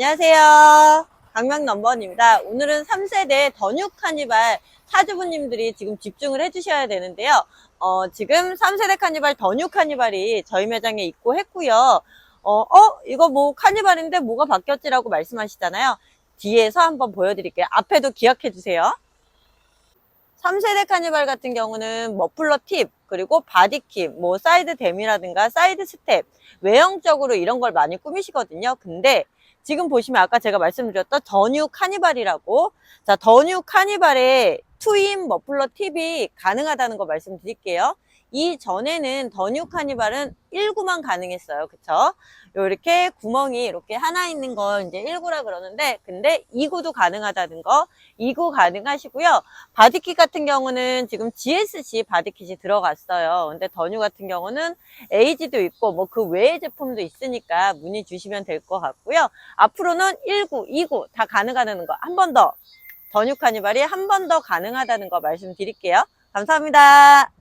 안녕하세요. 강명 넘버원입니다. 오늘은 3세대 더뉴 카니발 사주부님들이 지금 집중을 해주셔야 되는데요. 어, 지금 3세대 카니발 더뉴 카니발이 저희 매장에 있고 했고요. 어, 어, 이거 뭐 카니발인데 뭐가 바뀌었지라고 말씀하시잖아요. 뒤에서 한번 보여드릴게요. 앞에도 기억해 주세요. 3세대 카니발 같은 경우는 머플러 팁, 그리고 바디킵, 뭐 사이드 댐이라든가 사이드 스텝, 외형적으로 이런 걸 많이 꾸미시거든요. 근데 지금 보시면 아까 제가 말씀드렸던 더뉴 카니발이라고. 자 더뉴 카니발에 투인 머플러 팁이 가능하다는 거 말씀드릴게요. 이 전에는 더뉴 카니발은 1구만 가능했어요. 그쵸? 이렇게 구멍이 이렇게 하나 있는 걸 이제 1구라 그러는데 근데 2구도 가능하다는 거 2구 가능하시고요. 바디킷 같은 경우는 지금 GSC 바디킷이 들어갔어요. 근데 더뉴 같은 경우는 에이지도 있고 뭐 그 외의 제품도 있으니까 문의 주시면 될 것 같고요. 앞으로는 1구, 2구 다 가능하다는 거 한 번 더 더뉴 카니발이 한 번 더 가능하다는 거 말씀드릴게요. 감사합니다.